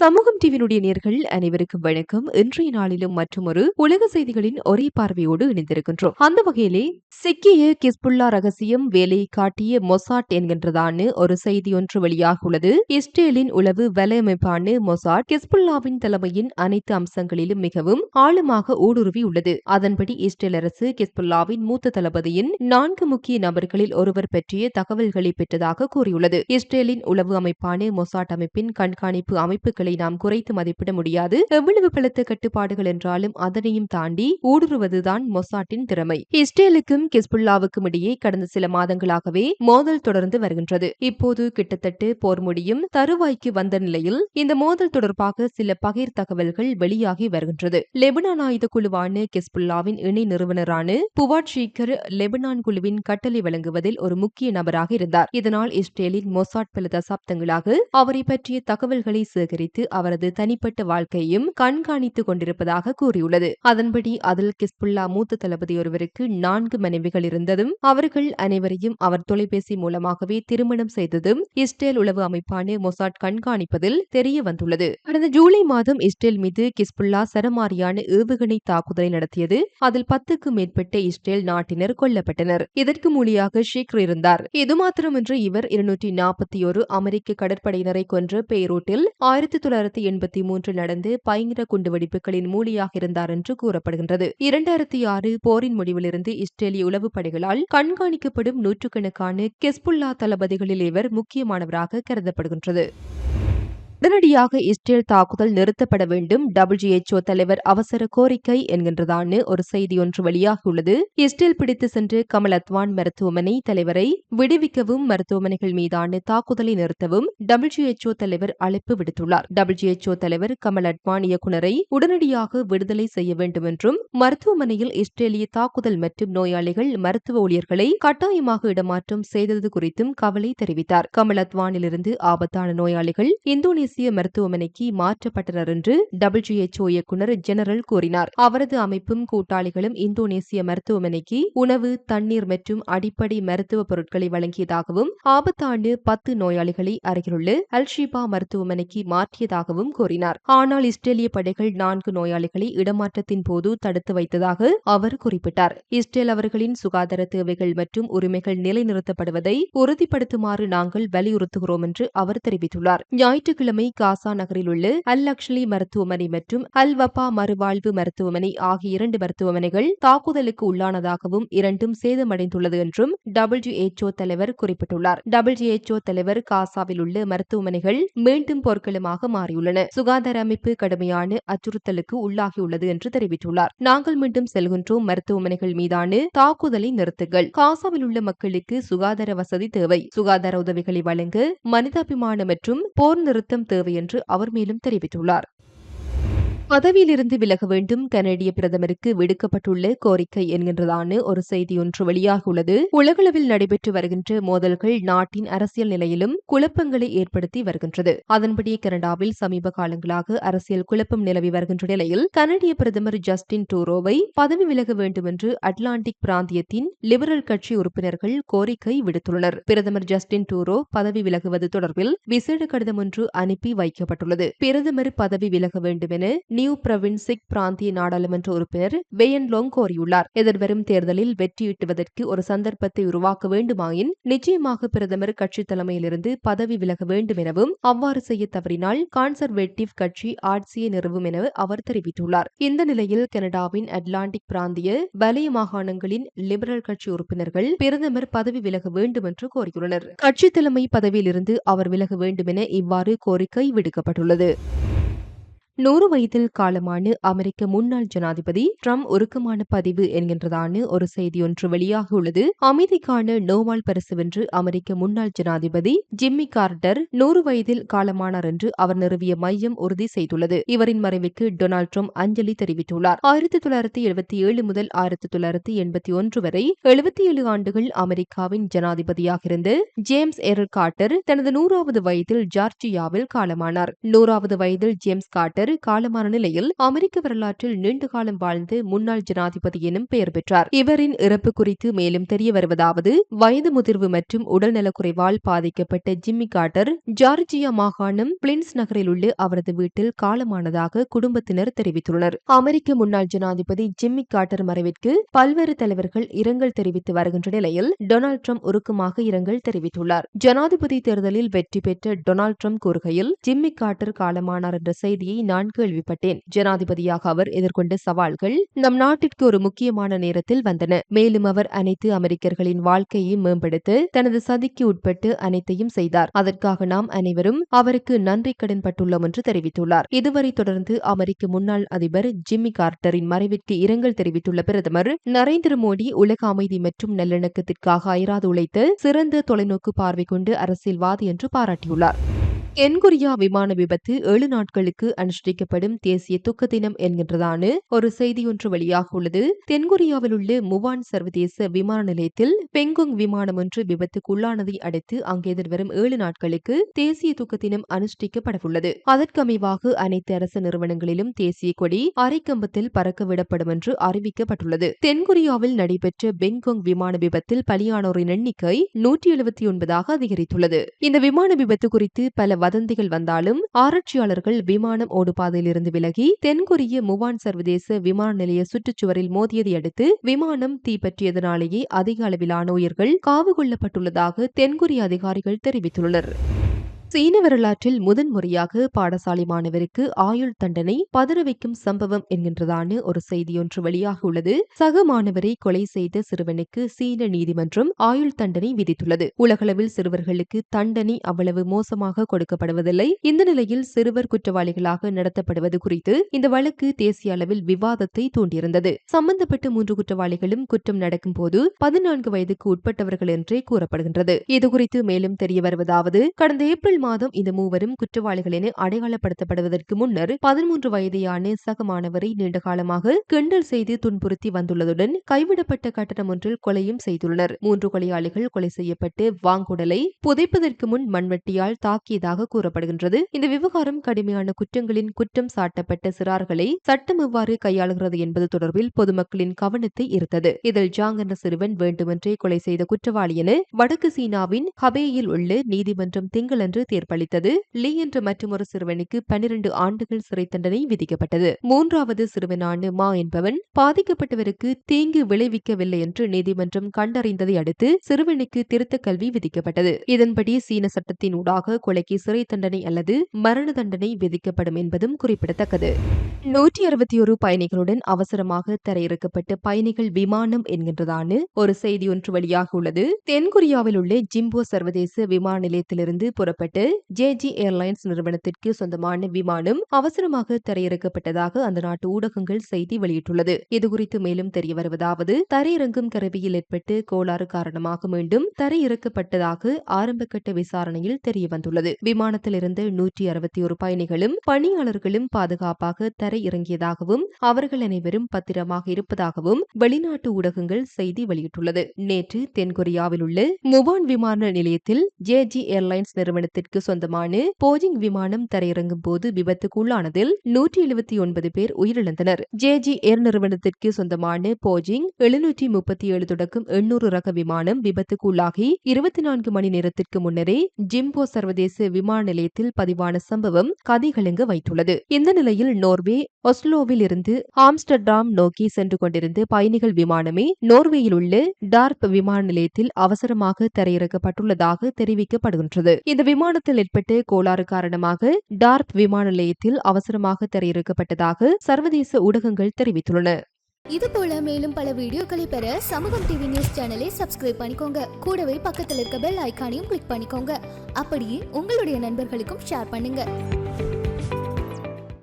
சமூகம் டிவியினுடைய நேர்கள் அனைவருக்கும் வணக்கம். இன்றைய நாளிலும் மற்றொரு உலக செய்திகளின் ஒரே பார்வையோடு இணைந்திருக்கின்றோம். அந்த வகையிலே சிக்கிய கிஸ்புல்லா ரகசியம் வேலையை காட்டிய மொசாட் என்கின்றதான ஒரு செய்தி ஒன்று வெளியாகியுள்ளது இஸ்ரேலின் உளவு வலையமைப்பான மொசாட் கிஸ்புல்லாவின் தலைமையின் அனைத்து அம்சங்களிலும் மிகவும் ஆழமாக ஊடுருவி உள்ளது. அதன்படி இஸ்ரேல் அரசு கிஸ்புல்லாவின் மூத்த தளபதியின் நான்கு முக்கிய நபர்களில் ஒருவர் பற்றிய தகவல்களை பெற்றதாக கூறியுள்ளது. இஸ்ரேலின் உளவு அமைப்பான மொசாட் அமைப்பின் கண்காணிப்பு அமைப்புகள் நாம் குறைத்து மதிப்பிட முடியாது. எவ்வளவு பலத்த கட்டுப்பாடுகள் என்றாலும் அதனையும் தாண்டி ஊடுருவதுதான் மொசாட்டின் திறமை. இஸ்ரேலுக்கும் கிஸ்புல்லாவுக்கும் இடையே கடந்த சில மாதங்களாகவே மோதல் தொடர்ந்து வருகின்றது. இப்போது கிட்டத்தட்ட போர் முடியும். தருவாய்க்கு வந்த நிலையில் இந்த மோதல் தொடர்பாக சில பகிர் தகவல்கள் வெளியாகி வருகின்றது. லெபனான் ஆயுத குழுவான கிஸ்புல்லாவின் இணை நிறுவனரான புவாட் ஷீக்கர் லெபனான் குழுவின் கட்டளை வழங்குவதில் ஒரு முக்கிய நபராக இருந்தார். இதனால் இஸ்ரேலின் மொசாட் பல தசாப்தங்களாக அவரை பற்றிய தகவல்களை சேகரித்து அவரது தனிப்பட்ட வாழ்க்கையையும் கண்காணித்துக் கொண்டிருப்பதாக கூறியுள்ளது. அதன்படி அதில் கிஸ்புல்லா மூத்த தளபதி ஒருவருக்கு நான்கு மனைவிகள் இருந்ததும் அவர்கள் அனைவரையும் அவர் தொலைபேசி மூலமாகவே திருமணம் செய்ததும் இஸ்ரேல் உளவு அமைப்பான மொசாட் கண்காணிப்பதில் தெரிய வந்துள்ளது. கடந்த ஜூலை மாதம் இஸ்ரேல் மீது கிஸ்புல்லா சரமாரியான ஏவுகணை தாக்குதலை நடத்தியது. அதில் பத்துக்கும் மேற்பட்ட இஸ்ரேல் நாட்டினர் கொல்லப்பட்டனர். இதற்கு மூலியாக ஷீக்ர் இருந்தார். இது மாத்திரமின்றி இவர் இருநூற்றி நாற்பத்தி ஒரு அமெரிக்க கடற்படையினரை கொன்ற பெய்ரூட்டில் ஆயிரத்தி தொள்ளாயிரத்தி எண்பத்தி மூன்றில் நடந்து பயங்கர குண்டுவெடிப்புகளின் மூலியாக இருந்தார் என்று கூறப்படுகின்றது. இரண்டாயிரத்தி ஆறு போரின் முடிவிலிருந்து இஸ்ரேலிய உளவு படைகளால் கண்காணிக்கப்படும் நூற்றுக்கணக்கான கெஸ்புல்லா தளபதிகளில் இவர் முக்கியமானவராக கருதப்படுகின்றது. உடனடியாக இஸ்ரேல் தாக்குதல் நிறுத்தப்பட வேண்டும். டபிள்யூஎச்ஓ தலைவர் அவசர கோரிக்கை என்கின்றதான ஒரு செய்தி ஒன்று வெளியாகியுள்ளது. இஸ்ரேல் பிடித்து சென்று கமல் அத்வான் மருத்துவமனை தலைவரை விடுவிக்கவும் மருத்துவமனைகள் மீதான தாக்குதலை நிறுத்தவும் டபிள்யூஎச்ஓ தலைவர் அழைப்பு விடுத்துள்ளார். டபிள்யூஎச்ஓ தலைவர் கமல் அத்வான் இயக்குநரை உடனடியாக விடுதலை செய்ய வேண்டும் என்றும் மருத்துவமனையில் இஸ்ரேலிய தாக்குதல் மற்றும் நோயாளிகள் மருத்துவ ஊழியர்களை கட்டாயமாக இடமாற்றம் செய்தது குறித்தும் கவலை தெரிவித்தார். கமல் அத்வானிலிருந்து ஆபத்தான நோயாளிகள் இந்தோனேசிய தேசிய மருத்துவமனைக்கு மாற்றப்பட்டனர் என்று டபிள்யூஎச்ஓ இயக்குநர் ஜெனரல் கூறினார். அவரது அமைப்பும் கூட்டாளிகளும் இந்தோனேசிய மருத்துவமனைக்கு உணவு தண்ணீர் மற்றும் அடிப்படை மருத்துவ பொருட்களை வழங்கியதாகவும் ஆபத்தாண்டு பத்து நோயாளிகளை அருகிலுள்ள அல்ஷிபா மருத்துவமனைக்கு மாற்றியதாகவும் கூறினார். ஆனால் இஸ்ரேலிய படைகள் நான்கு நோயாளிகளை இடமாற்றத்தின் போது தடுத்து வைத்ததாக அவர் குறிப்பிட்டார். இஸ்ரேல் அவர்களின் சுகாதார தேவைகள் மற்றும் உரிமைகள் நிலைநிறுத்தப்படுவதை உறுதிப்படுத்துமாறு நாங்கள் வலியுறுத்துகிறோம் என்று அவர் தெரிவித்துள்ளார். ஞாயிற்றுக்கிழமை தலைமை காசா நகரில் உள்ள அல் மருத்துவமனை மற்றும் அல் வப்பா மறுவாழ்வு மருத்துவமனை ஆகிய இரண்டு மருத்துவமனைகள் தாக்குதலுக்கு உள்ளானதாகவும் இரண்டும் சேதமடைந்துள்ளது என்றும் டபிள்யூஎச்ஓ தலைவர் குறிப்பிட்டுள்ளார். டபிள்யூஎச்ஓ தலைவர் காசாவில் உள்ள மருத்துவமனைகள் மீண்டும் போர்க்களமாக மாறியுள்ளன. சுகாதார அமைப்பு கடுமையான அச்சுறுத்தலுக்கு உள்ளாகியுள்ளது என்று தெரிவித்துள்ளார். நாங்கள் மீண்டும் செல்கின்றோம். மருத்துவமனைகள் மீதான தாக்குதலை நிறுத்துங்கள். காசாவில் உள்ள மக்களுக்கு சுகாதார வசதி தேவை. சுகாதார உதவிகளை வழங்க மனிதாபிமான மற்றும் போர் நிறுத்தம் தேவை என்று அவர் மேலும் தெரிவித்துள்ளார். பதவியிலிருந்து விலக வேண்டும். கனடிய பிரதமருக்கு விடுக்கப்பட்டுள்ள கோரிக்கை என்கின்றதான ஒரு செய்தி ஒன்று வெளியாகியுள்ளது உலகளவில் நடைபெற்று வருகின்ற மோதல்கள் நாட்டின் அரசியல் நிலையிலும் குழப்பங்களை ஏற்படுத்தி வருகின்றது. அதன்படி கனடாவில் சமீப காலங்களாக அரசியல் குழப்பம் நிலவி வருகின்ற நிலையில் கனடிய பிரதமர் ஜஸ்டின் டூரோவை பதவி விலக வேண்டும் என்று அட்லாண்டிக் பிராந்தியத்தின் லிபரல் கட்சி உறுப்பினர்கள் கோரிக்கை விடுத்துள்ளனர். பிரதமர் ஜஸ்டின் டூரோ பதவி விலகுவது தொடர்பில் விசேட கடிதம் ஒன்று அனுப்பி வைக்கப்பட்டுள்ளது. பிரதமர் பதவி விலக வேண்டும் என நியூ பிரவின்சிக் பிராந்திய நாடாளுமன்ற உறுப்பினர் வெயன் லோங் கோரியுள்ளார். எதிர்வரும் தேர்தலில் வெற்றியிட்டுவதற்கு ஒரு சந்தர்ப்பத்தை உருவாக்க வேண்டுமாயின் நிச்சயமாக பிரதமர் கட்சி தலைமையிலிருந்து பதவி விலக வேண்டும் எனவும் அவ்வாறு செய்ய தவறினால் கான்சர்வேட்டிவ் கட்சி ஆட்சியை நிறுவும் என அவர் தெரிவித்துள்ளார். இந்த நிலையில் கனடாவின் அட்லாண்டிக் பிராந்திய வலய மாகாணங்களின் லிபரல் கட்சி உறுப்பினர்கள் பிரதமர் பதவி விலக வேண்டும் என்று கோரியுள்ளனர். கட்சி தலைமை பதவியிலிருந்து அவர் விலக வேண்டும் என இவ்வாறு கோரிக்கை விடுக்கப்பட்டுள்ளது. நூறு வயதில் காலமான அமெரிக்க முன்னாள் ஜனாதிபதி ட்ரம்ப் உருக்கமான பதிவு என்கின்றதான ஒரு செய்தி ஒன்று வெளியாகியுள்ளது. அமைதிக்கான நோவால் பரிசு வென்று அமெரிக்க முன்னாள் ஜனாதிபதி ஜிம்மி கார்டர் நூறு வயதில் காலமானார் என்று அவர் நிறுவிய மையம் உறுதி செய்துள்ளது. இவரின் மறைவுக்கு டொனால்ட் ட்ரம்ப் அஞ்சலி தெரிவித்துள்ளார். ஆயிரத்தி தொள்ளாயிரத்தி எழுபத்தி ஏழு முதல் ஆயிரத்தி தொள்ளாயிரத்தி எண்பத்தி ஒன்று வரை எழுபத்தி ஏழு ஆண்டுகள் அமெரிக்காவின் ஜனாதிபதியாக இருந்த ஜேம்ஸ் எரல் கார்டர் தனது நூறாவது வயதில் ஜார்ஜியாவில் காலமானார். நூறாவது வயதில் ஜேம்ஸ் கார்டர் கார்ட்டர் காலமான நிலையில் அமெரிக்க வரலாற்றில் நீண்ட காலம் வாழ்ந்து முன்னாள் ஜனாதிபதி எனும் பெயர் பெற்றார். இவரின் இறப்பு குறித்து மேலும் தெரிய வருவதாவது வயது முதிர்வு மற்றும் உடல்நலக்குறைவால் பாதிக்கப்பட்ட ஜிம்மி கார்டர் ஜார்ஜியா மாகாணம் பிளின்ஸ் நகரில் உள்ள அவரது வீட்டில் காலமானதாக குடும்பத்தினர் தெரிவித்துள்ளனர். அமெரிக்க முன்னாள் ஜனாதிபதி ஜிம்மி கார்டர் மறைவிற்கு பல்வேறு தலைவர்கள் இரங்கல் தெரிவித்து வருகின்ற நிலையில் டொனால்ட் ட்ரம்ப் உருக்கமாக இரங்கல் தெரிவித்துள்ளார். ஜனாதிபதி தேர்தலில் வெற்றி பெற்ற டொனால்ட் ட்ரம்ப் கூறுகையில் ஜிம்மி கார்டர் காலமானார் என்ற செய்தியை நான் கேள்விப்பட்டேன். ஜனாதிபதியாக அவர் எதிர்கொண்ட சவால்கள் நம் நாட்டிற்கு ஒரு முக்கியமான நேரத்தில் வந்தன. மேலும் அவர் அனைத்து அமெரிக்கர்களின் வாழ்க்கையை மேம்படுத்த தனது சதிக்கு உட்பட்டு அனைத்தையும் செய்தார். அதற்காக நாம் அனைவரும் அவருக்கு நன்றி கடன்பட்டுள்ளோம் என்று தெரிவித்துள்ளார். இதுவரை தொடர்ந்து அமெரிக்க முன்னாள் அதிபர் ஜிம்மி கார்டரின் மறைவிற்கு இரங்கல் தெரிவித்துள்ள பிரதமர் நரேந்திர மோடி உலக அமைதி மற்றும் நல்லிணக்கத்திற்காக அயராது உழைத்து சிறந்த தொலைநோக்கு பார்வை கொண்டு அரசியல்வாதி என்று பாராட்டியுள்ளார். தென்கொரியா விமான விபத்து ஏழு நாட்களுக்கு அனுஷ்டிக்கப்படும் தேசிய துக்க தினம் என்கின்றதான ஒரு செய்தி ஒன்று வெளியாக உள்ளது. தென்கொரியாவில் உள்ள முவான் சர்வதேச விமான நிலையத்தில் பெங்குங் விமானம் ஒன்று விபத்துக்குள்ளானதை அடுத்து அங்கு எதிர்வரும் ஏழு நாட்களுக்கு தேசிய துக்க தினம் அனுஷ்டிக்கப்படவுள்ளது. அதற்கமைவாக அனைத்து அரசு நிறுவனங்களிலும் தேசிய கொடி அரைக்கம்பத்தில் பறக்கவிடப்படும் என்று அறிவிக்கப்பட்டுள்ளது. தென்கொரியாவில் நடைபெற்ற பெங்குங் விமான விபத்தில் பலியானோரின் எண்ணிக்கை நூற்றி எழுபத்தி ஒன்பதாக அதிகரித்துள்ளது. இந்த விமான விபத்து குறித்து பல வதந்திகள் வந்தாலும் ஆராய்ச்சியாளர்கள் விமானம் ஓடுபாதையிலிருந்து விலகி தென்கொரிய முவான் சர்வதேச விமான நிலைய சுற்றுச்சுவரில் மோதியதை அடுத்து விமானம் தீப்பற்றியதனாலேயே அதிக அளவிலான உயிர்கள் காவு கொள்ளப்பட்டுள்ளதாக தென்கொரிய அதிகாரிகள் தெரிவித்துள்ளனர். சீன வரலாற்றில் முதன்முறையாக பாடசாலை மாணவருக்கு ஆயுள் தண்டனை பதற வைக்கும் சம்பவம் என்கின்றதான ஒரு செய்தியொன்று வெளியாக உள்ளது. சக மாணவரை கொலை செய்த சிறுவனுக்கு சீன நீதிமன்றம் ஆயுள் தண்டனை விதித்துள்ளது. உலகளவில் சிறுவர்களுக்கு தண்டனை அவ்வளவு மோசமாக கொடுக்கப்படுவதில்லை. இந்த நிலையில் சிறுவர் குற்றவாளிகளாக நடத்தப்படுவது குறித்து இந்த வழக்கு தேசிய அளவில் விவாதத்தை தூண்டியிருந்தது. சம்பந்தப்பட்ட மூன்று குற்றவாளிகளும் குற்றம் நடக்கும் போது பதினான்கு வயதுக்கு உட்பட்டவர்கள் என்றே கூறப்படுகின்றது. இதுகுறித்து மேலும் தெரிய வருவதாவது கடந்த ஏப்ரல் மாதம் இந்த மூவரும் குற்றவாளிகள் என அடையாளப்படுத்தப்படுவதற்கு முன்னர் பதிமூன்று வயதையான சக மாணவரை நீண்ட காலமாக கிண்டல் செய்து துன்புறுத்தி வந்துள்ளதுடன் கைவிடப்பட்ட கட்டணம் ஒன்றில் கொலையும் செய்துள்ளனர். மூன்று கொலையாளிகள் கொலை செய்யப்பட்டு வாங்குடலை புதைப்பதற்கு முன் மண்வெட்டியால் தாக்கியதாக கூறப்படுகின்றது. இந்த விவகாரம் கடுமையான குற்றங்களின் குற்றம் சாட்டப்பட்ட சிறார்களை சட்டம் எவ்வாறு கையாளுகிறது என்பது தொடர்பில் பொதுமக்களின் கவனத்தை ஈர்த்தது. இதில் ஜாங் என்ற சிறுவன் வேண்டுமென்றே கொலை செய்த குற்றவாளி என வடக்கு சீனாவின் ஹபேயில் உள்ள நீதிமன்றம் திங்களன்று தீர்ப்பளித்தது. லீ என்ற மற்றொரு சிறுவனுக்கு பனிரண்டு ஆண்டுகள் சிறை தண்டனை விதிக்கப்பட்டது. மூன்றாவது சிறுவனான மா என்பவன் பாதிக்கப்பட்டவருக்கு தீங்கு விளைவிக்கவில்லை என்று நீதிமன்றம் கண்டறிந்ததை அடுத்து சிறுவனுக்கு திருத்த கல்வி விதிக்கப்பட்டது. இதன்படி சீன சட்டத்தின் ஊடாக கொலைக்கு சிறை தண்டனை அல்லது மரண தண்டனை விதிக்கப்படும் என்பதும் குறிப்பிடத்தக்கது. நூற்றி அறுபத்தி ஒரு பயணிகளுடன் அவசரமாக தரையிறக்கப்பட்ட பயணிகள் விமானம் என்கின்றதான ஒரு செய்தி ஒன்று வெளியாக உள்ளது. தென்கொரியாவில் உள்ள ஜிம்போ சர்வதேச விமான நிலையத்திலிருந்து புறப்பட்ட ஜே ஜி ஏர்லைன்ஸ் நிறுவனத்திற்கு சொந்தமான விமானம் அவசரமாக தரையிறக்கப்பட்டதாக அந்த நாட்டு ஊடகங்கள் செய்தி வெளியிட்டுள்ளது. இதுகுறித்து மேலும் தெரிய வருவதாவது தரையிறங்கும் கருவியில் ஏற்பட்டு கோளாறு காரணமாக மீண்டும் தரையிறக்கப்பட்டதாக ஆரம்பகட்ட விசாரணையில் தெரிய வந்துள்ளது விமானத்தில் இருந்து நூற்றி அறுபத்தி ஒரு பயணிகளும் பணியாளர்களும் பாதுகாப்பாக தரையிறங்கியதாகவும் அவர்கள் அனைவரும் பத்திரமாக இருப்பதாகவும் வெளிநாட்டு ஊடகங்கள் செய்தி வெளியிட்டுள்ளது. நேற்று தென்கொரியாவில் உள்ள முவான் விமான நிலையத்தில் ஜே ஜி ஏர்லைன்ஸ் நிறுவனத்திற்கு சொந்தமான போஜிங் விமானம் தரையிறங்கும் போது விபத்துக்குள்ளானதில் நூற்றி எழுபத்தி ஒன்பது பேர் உயிரிழந்தனர். ஜே ஜி ஏர் நிறுவனத்திற்கு சொந்தமான போஜிங் எழுநூற்றி முப்பத்தி ஏழு தொடக்கம் எண்ணூறு ரக விமானம் விபத்துக்குள்ளாகி இருபத்தி நான்கு மணி நேரத்திற்கு முன்னரே ஜிம்போ சர்வதேச விமான நிலையத்தில் பதிவான சம்பவம் கதிகலங்க வைத்துள்ளது. இந்த நிலையில் நோர்வே ஒஸ்லோவில் இருந்து ஆம்ஸ்டர்டாம் நோக்கி சென்று கொண்டிருந்த பயணிகள் விமானமே நோர்வேயில் உள்ள டார்ப் விமான நிலையத்தில் அவசரமாக தரையிறக்கப்பட்டுள்ளதாக தெரிவிக்கப்படுகின்றது. இந்த விமான விமானத்தில் ஏற்பட்ட கோளாறு காரணமாக டார்ப் விமான நிலையத்தில் அவசரமாக திரையிறக்கப்பட்டதாக சர்வதேச ஊடகங்கள் தெரிவித்துள்ளன. இது போல மேலும் பல வீடியோக்களை பெற சமூகம் டிவி நியூஸ் சேனலை சப்ஸ்கிரைப் பண்ணிக்கோங்க. கூடவே பக்கத்தில் இருக்க பெல் ஐக்கானையும் கிளிக் பண்ணிக்கோங்க. அப்படியே உங்களுடைய நண்பர்களுக்கும் ஷேர் பண்ணுங்க.